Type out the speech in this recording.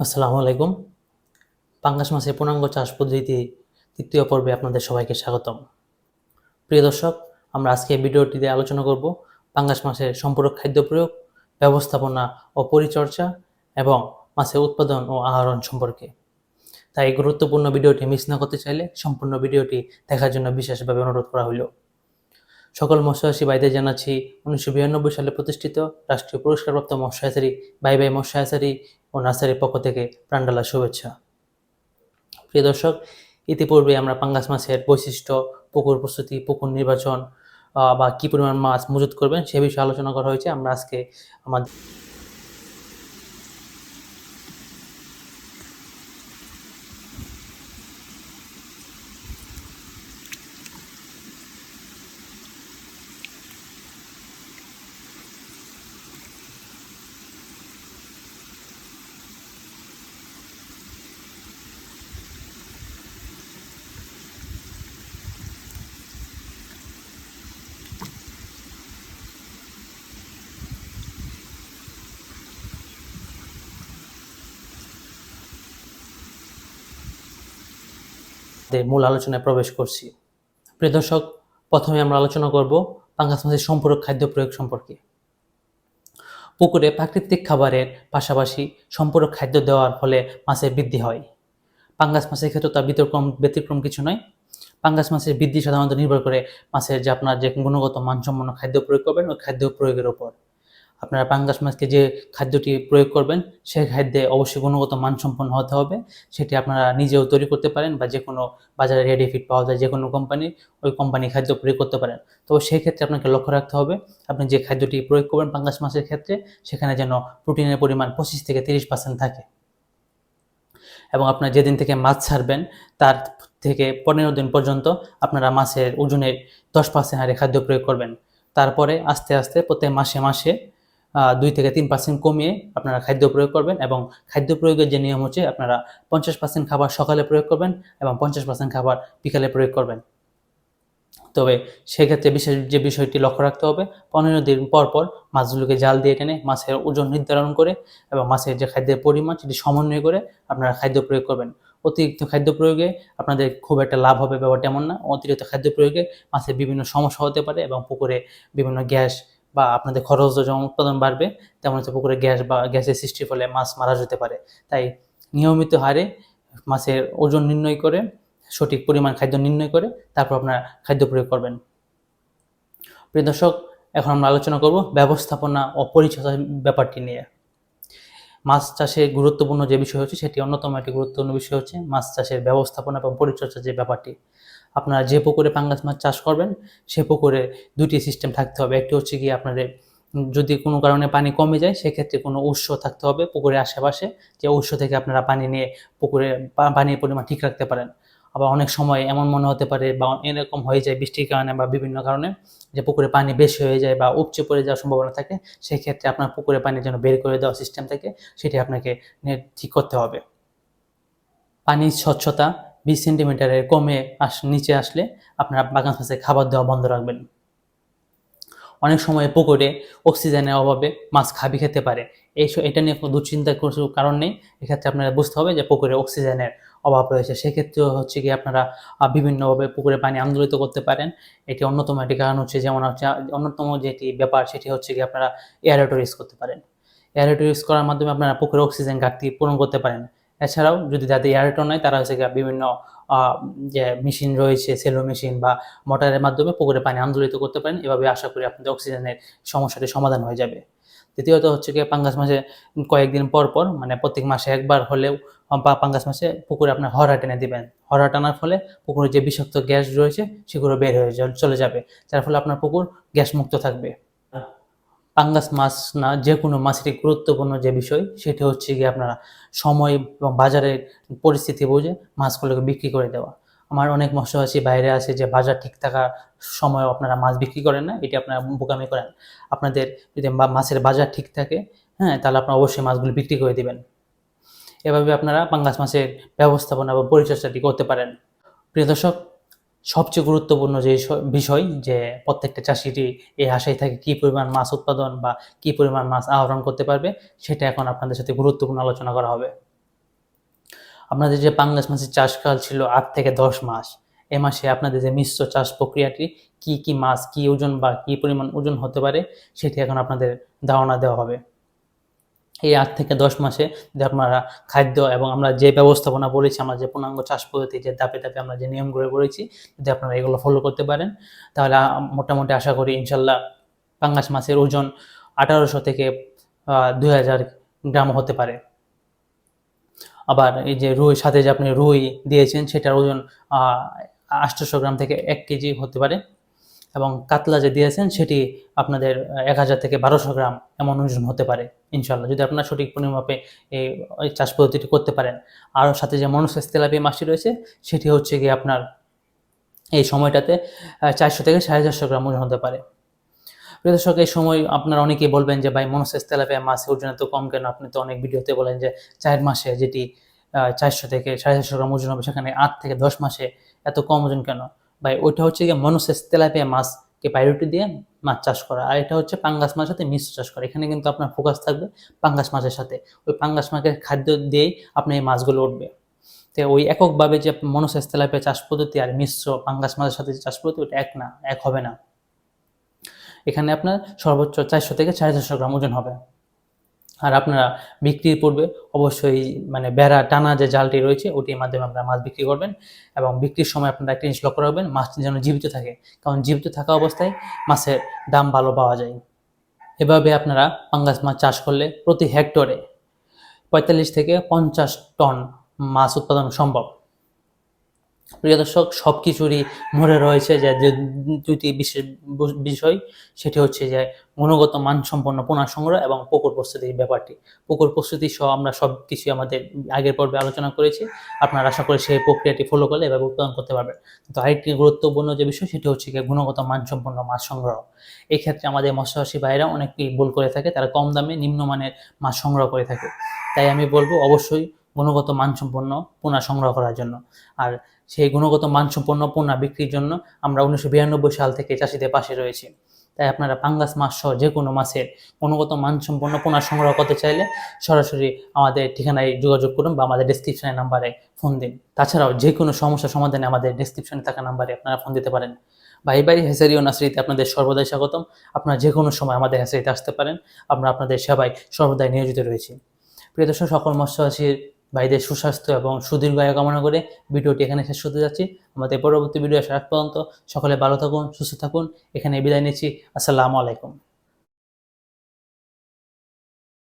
আসসালামু আলাইকুম। পাঙ্গাস মাছের পূর্ণাঙ্গ চাষ পদ্ধতি তৃতীয় পর্বে আপনাদের সবাইকে স্বাগতম। প্রিয় দর্শক, আমরা আজকে ভিডিওটিতে আলোচনা করব পাঙ্গাস মাছের সম্পূরক খাদ্য প্রয়োগ, ব্যবস্থাপনা ও পরিচর্যা এবং মাছের উৎপাদন ও আহরণ সম্পর্কে। তাই গুরুত্বপূর্ণ ভিডিওটি মিস না করতে চাইলে সম্পূর্ণ ভিডিওটি দেখার জন্য বিশেষভাবে অনুরোধ করা হলো। সকল মৎস্যচাষী ভাইদের জানাচ্ছি, উনিশশো বিরানব্বই সালে প্রতিষ্ঠিত রাষ্ট্রীয় পুরস্কারপ্রাপ্ত মৎস্যাচারী বাই বাই মৎস্যাচারী ও নার্সারির পক্ষ থেকে প্রাণডালা শুভেচ্ছা। প্রিয় দর্শক, ইতিপূর্বে আমরা পাঙ্গাস মাছের বৈশিষ্ট্য, পুকুর প্রস্তুতি, পুকুর নির্বাচন বা কী পরিমাণ মাছ মজুত করবেন সে বিষয়ে আলোচনা করা হয়েছে। আমরা আজকে আমাদের মূল আলোচনায় প্রবেশ করছি। প্রিয় দর্শক, প্রথমে আমরা আলোচনা করব পাঙ্গাস মাছের সম্পূরক খাদ্য প্রয়োগ সম্পর্কে। পুকুরে প্রাকৃতিক খাবারের পাশাপাশি সম্পূরক খাদ্য দেওয়ার ফলে মাছের বৃদ্ধি হয়। পাঙ্গাস মাছের ক্ষেত্রে তার ব্যতিক্রম ব্যতিক্রম কিছু নয়। পাঙ্গাস মাছের বৃদ্ধি সাধারণত নির্ভর করে মাছের যে আপনার যে গুণগত মানসম্পন্ন খাদ্য প্রয়োগ করবেন, ওই খাদ্য প্রয়োগের উপর। আপনারা পাঙ্গাস মাছকে যে খাদ্যটি প্রয়োগ করবেন সেই খাদ্যে অবশ্যই গুণগত মানসম্পন্ন হতে হবে। সেটি আপনারা নিজেও তৈরি করতে পারেন বা যে কোনো বাজারে রেডি ফিট পাওয়া যায় যে কোনো কোম্পানির ওই কোম্পানি খাদ্য প্রয়োগ করতে পারেন। তো সেই ক্ষেত্রে আপনাকে লক্ষ্য রাখতে হবে, আপনি যে খাদ্যটি প্রয়োগ করবেন পাঙ্গাস মাছের ক্ষেত্রে, সেখানে যেন প্রোটিনের পরিমাণ পঁচিশ থেকে তিরিশ পার্সেন্ট থাকে। এবং আপনার যেদিন থেকে মাছ ছাড়বেন, তার থেকে পনেরো দিন পর্যন্ত আপনারা মাছের ওজনের দশ পার্সেন্ট হারে খাদ্য প্রয়োগ করবেন। তারপরে আস্তে আস্তে প্রত্যেক মাসে মাসে দুই থেকে তিন পার্সেন্ট কমিয়ে আপনারা খাদ্য প্রয়োগ করবেন এবং খাদ্য প্রয়োগের যে নিয়ম হচ্ছে আপনারা পঞ্চাশ পার্সেন্ট খাবার সকালে প্রয়োগ করবেন এবং পঞ্চাশ পার্সেন্ট খাবার বিকালে প্রয়োগ করবেন। তবে সেক্ষেত্রে বিশেষ যে বিষয়টি লক্ষ্য রাখতে হবে, পনেরো দিন পর পর মাছগুলোকে জাল দিয়ে টেনে মাছের ওজন নির্ধারণ করে এবং মাছের যে খাদ্যের পরিমাণ সেটি সমন্বয় করে আপনারা খাদ্য প্রয়োগ করবেন। অতিরিক্ত খাদ্য প্রয়োগে আপনাদের খুব একটা লাভ হবে ব্যাপারটা এমন না। অতিরিক্ত খাদ্য প্রয়োগে মাছের বিভিন্ন সমস্যা হতে পারে এবং পুকুরে বিভিন্ন গ্যাস বা আপনাদের খরচ যেমন উৎপাদন বাড়বে, তেমন হচ্ছে পুকুরে গ্যাস বা গ্যাসের সৃষ্টির ফলে মাছ মারা যেতে পারে। তাই নিয়মিত হারে মাছের ওজন নির্ণয় করে, সঠিক পরিমাণ খাদ্য নির্ণয় করে, তারপর আপনারা খাদ্য প্রয়োগ করবেন। প্রিয় দর্শক, এখন আমরা আলোচনা করব ব্যবস্থাপনা ও পরিচর্যার ব্যাপারটি নিয়ে। মাছ চাষে গুরুত্বপূর্ণ যে বিষয় হচ্ছে, সেটি অন্যতম একটি গুরুত্বপূর্ণ বিষয় হচ্ছে মাছ চাষের ব্যবস্থাপনা এবং পরিচর্যার যে ব্যাপারটি। আপনারা যে পুকুরে পাঙ্গাস মাছ চাষ করবেন, সে পুকুরে দুটি সিস্টেম থাকতে হবে। একটি হচ্ছে কি আপনাদের যদি কোনো কারণে পানি কমে যায়, সেক্ষেত্রে কোনো উৎস থাকতে হবে পুকুরের আশেপাশে, যে উৎস থেকে আপনারা পানি নিয়ে পুকুরে পানির পরিমাণ ঠিক রাখতে পারেন। আবার অনেক সময় এমন মনে হতে পারে বা এরকম হয়ে যায় বৃষ্টির কারণে বা বিভিন্ন কারণে, যে পুকুরে পানি বেশি হয়ে যায় বা উপচে পড়ে যাওয়ার সম্ভাবনা থাকে সেই ক্ষেত্রে আপনার পুকুরে পানি যেন বের করে দেওয়ার সিস্টেম থাকে, সেটি আপনাকে ঠিক করতে হবে। পানির স্বচ্ছতা বিশ সেন্টিমিটারের কমে আস নিচে আসলে আপনারা বাগান মাছে খাবার দেওয়া বন্ধ রাখবেন। অনেক সময় পুকুরে অক্সিজেনের অভাবে মাছ খাবি খেতে পারে। এই এটা নিয়ে কোনো দুশ্চিন্তার কোনো কারণ নেই। এক্ষেত্রে আপনারা বুঝতে হবে যে পুকুরে অক্সিজেনের অভাব রয়েছে। সেক্ষেত্রেও হচ্ছে কি আপনারা বিভিন্নভাবে পুকুরে পানি আন্দোলিত করতে পারেন। এটি অন্যতম একটি কারণ হচ্ছে যেমন হচ্ছে অন্যতম যেটি ব্যাপার সেটি হচ্ছে কি আপনারা এয়ারেটর ইউজ করতে পারেন। এয়ারেটর ইউজ করার মাধ্যমে আপনারা পুকুরে অক্সিজেন ঘাটতি পূরণ করতে পারেন। এছাড়াও যদি যাদের এয়ারেটর নয়, তারা হচ্ছে বিভিন্ন যে মেশিন রয়েছে সেলো মেশিন বা মোটরের মাধ্যমে পুকুরে পানি আন্দোলিত করতে পারেন। এভাবে আশা করি আপনাদের অক্সিজেনের সমস্যাটি সমাধান হয়ে যাবে। দ্বিতীয়ত হচ্ছে গিয়ে পাঙ্গাস মাসে কয়েকদিন পর পর মানে প্রত্যেক মাসে একবার হলেও বা পাঙ্গাস মাসে পুকুরে আপনার হরা টেনে দেবেন। হরা টানার ফলে পুকুরে যে বিষাক্ত গ্যাস রয়েছে, সেগুলো বের হয়ে চলে যাবে। যার ফলে আপনার পুকুর গ্যাস মুক্ত থাকবে। পাঙ্গাস মাছ না, যে কোনো মাছেরই গুরুত্বপূর্ণ যে বিষয়, সেটি হচ্ছে গিয়ে আপনারা সময় এবং বাজারের পরিস্থিতি বুঝে মাছগুলোকে বিক্রি করে দেওয়া। আমার অনেক মৎস্যবাসী বাইরে আছে যে বাজার ঠিক থাকার সময় আপনারা মাছ বিক্রি করেন না, এটি আপনারা বোকামি করেন। আপনাদের যদি মাছের বাজার ঠিক থাকে হ্যাঁ তাহলে আপনারা অবশ্যই মাছগুলো বিক্রি করে দেবেন। এভাবে আপনারা পাঙ্গাস মাছের ব্যবস্থাপনা বা পরিচর্যাটি করতে পারেন। প্রিয় দর্শক সবচেয়ে গুরুত্বপূর্ণ যে বিষয় যে প্রত্যেকটা চাষিরই এই আশায় থাকে কী পরিমাণ মাছ উৎপাদন বা কী পরিমাণ মাছ আহরণ করতে পারবে, সেটা এখন আপনাদের সাথে গুরুত্বপূর্ণ আলোচনা করা হবে। আপনাদের যে পাঙ্গাস মাছের চাষকাল ছিল আট থেকে দশ মাস, এ মাসে আপনাদের যে মিশ্র চাষ প্রক্রিয়াটি, কি কি মাছ, কি ওজন বা কি পরিমাণ ওজন হতে পারে, সেটি এখন আপনাদের ধারণা দেওয়া হবে। এই আট থেকে দশ মাসে যদি আপনারা খাদ্য এবং আমরা যে ব্যবস্থাপনা বলেছি, আমরা যে পূর্ণাঙ্গ চাষ পদ্ধতি, যে ধাপে ধাপে আমরা যে নিয়মগুলো বলেছি যদি আপনারা এগুলো ফলো করতে পারেন, তাহলে মোটামুটি আশা করি ইনশাল্লাহ পাঙ্গাস মাছের ওজন আঠারোশো থেকে দুই হাজার গ্রাম হতে পারে। আবার এই যে রুই, সাথে যে আপনি রুই দিয়েছেন, সেটার ওজন আটশোশো গ্রাম থেকে এক কেজি হতে পারে। এবং কাতলা যে দিয়েছেন, সেটি আপনাদের এক হাজার থেকে বারোশো গ্রাম এমন ওজন হতে পারে ইনশাল্লাহ যদি আপনারা সঠিক পরিমাপে এই চাষ পদ্ধতিটি করতে পারেন। আর সাথে যে মনুষ্য তেলাপিয়া মাছটি রয়েছে, সেটি হচ্ছে গিয়ে আপনার এই সময়টাতে চারশো থেকে সাড়ে চারশো গ্রাম ওজন হতে পারে। দর্শক, এই সময় আপনারা অনেকেই বলবেন যে, ভাই মনোসেস তেলাপিয়া মাছের ওজন এত কম কেন? আপনি তো অনেক ভিডিওতে বলেন যে, চার মাসে যেটি চারশো থেকে সাড়ে চারশো গ্রাম ওজন হবে, সেখানে আট থেকে দশ মাসে এত কম ওজন কেন? ভাই, ওইটা হচ্ছে গিয়ে মনোসেস তেলাপিয়া মাছকে প্রায়োরিটি দিয়ে মাছ চাষ করা। আর এটা হচ্ছে পাঙ্গাস মাছের সাথে মিশ্র চাষ করা। এখানে কিন্তু আপনার ফোকাস থাকবে পাঙ্গাস মাছের সাথে। ওই পাঙ্গাস মাছের খাদ্য দিয়েই আপনার এই মাছগুলো উঠবে। তো ওই এককভাবে যে মনোসেস তেলাপিয়া চাষ পদ্ধতি আর মিশ্র পাঙ্গাস মাছের সাথে চাষ পদ্ধতি, ওটা এক না, এক হবে না। এখানে আপনার সর্বোচ্চ চারশো থেকে সাড়ে চারশো গ্রাম ওজন হবে। আর আপনারা বিক্রির পূর্বে অবশ্যই মানে বেড়া টানা যে জালটি রয়েছে, ওটির মাধ্যমে আপনারা মাছ বিক্রি করবেন এবং বিক্রির সময় আপনারা একটা জিনিস লক্ষ্য রাখবেন, মাছটি যেন জীবিত থাকে। কারণ জীবিত থাকা অবস্থায় মাছের দাম ভালো পাওয়া যায়। এভাবে আপনারা পাঙ্গাস মাছ চাষ করলে প্রতি হেক্টরে পঁয়তাল্লিশ থেকে পঞ্চাশ টন মাছ উৎপাদন সম্ভব। প্রিয় দর্শক সব কিছুরই মনে রয়েছে যে দুটি বিশেষ বিষয়, সেটি হচ্ছে যে গুণগত মানসম্পন্ন পোনা সংগ্রহ এবং পুকুর প্রস্তুতির ব্যাপারটি। পুকুর প্রস্তুতি সহ আমরা সব কিছুই আমাদের আগের পর্বে আলোচনা করেছি। আপনারা আশা করি সেই প্রক্রিয়াটি ফলো করলে এভাবে উৎপাদন করতে পারবেন। তো আরেকটি গুরুত্বপূর্ণ যে বিষয়, সেটি হচ্ছে গিয়ে গুণগত মানসম্পন্ন মাছ সংগ্রহ। এই ক্ষেত্রে আমাদের মৎস্যচাষী ভাইরা অনেকেই ভুল করে থাকে, তারা কম দামে নিম্নমানের মাছ সংগ্রহ করে থাকে। তাই আমি বলব, অবশ্যই গুণগত মানসম্পন্ন পোনা সংগ্রহ করার জন্য। আর সেই গুণগত মানসম্পন্ন পোনা বিক্রির জন্য আমরা উনিশশো বিরানব্বই সাল থেকে চাষিদের পাশে রয়েছি। তাই আপনারা পাঙ্গাস মাছ সহ যে কোনো মাছের গুণগত মানসম্পন্ন পোনা সংগ্রহ করতে চাইলে সরাসরি আমাদের ঠিকানায় যোগাযোগ করুন বা আমাদের ডিসক্রিপশনের নাম্বারে ফোন দিন। তাছাড়াও যে কোনো সমস্যা সমাধানে আমাদের ডিসক্রিপশনে থাকা নাম্বারে আপনারা ফোন দিতে পারেন। ভাই ভাই হেসারি ও নার্সারিতে আপনাদের সর্বদাই স্বাগতম। আপনারা যে কোনো সময় আমাদের হেসারিতে আসতে পারেন। আমরা আপনাদের সেবায় সর্বদাই নিয়োজিত রয়েছি। প্রিয় দর্শক, সকল মৎস্যচাষীর ভাইদের সুস্বাস্থ্য এবং সুদীর্ঘ আয় কামনা করে ভিডিওটি এখানে শেষ হতে যাচ্ছি। আমাদের পরবর্তী ভিডিও আসার পর্যন্ত সকলে ভালো থাকুন, সুস্থ থাকুন। এখানে বিদায় নিচ্ছি। আসসালামু আলাইকুম।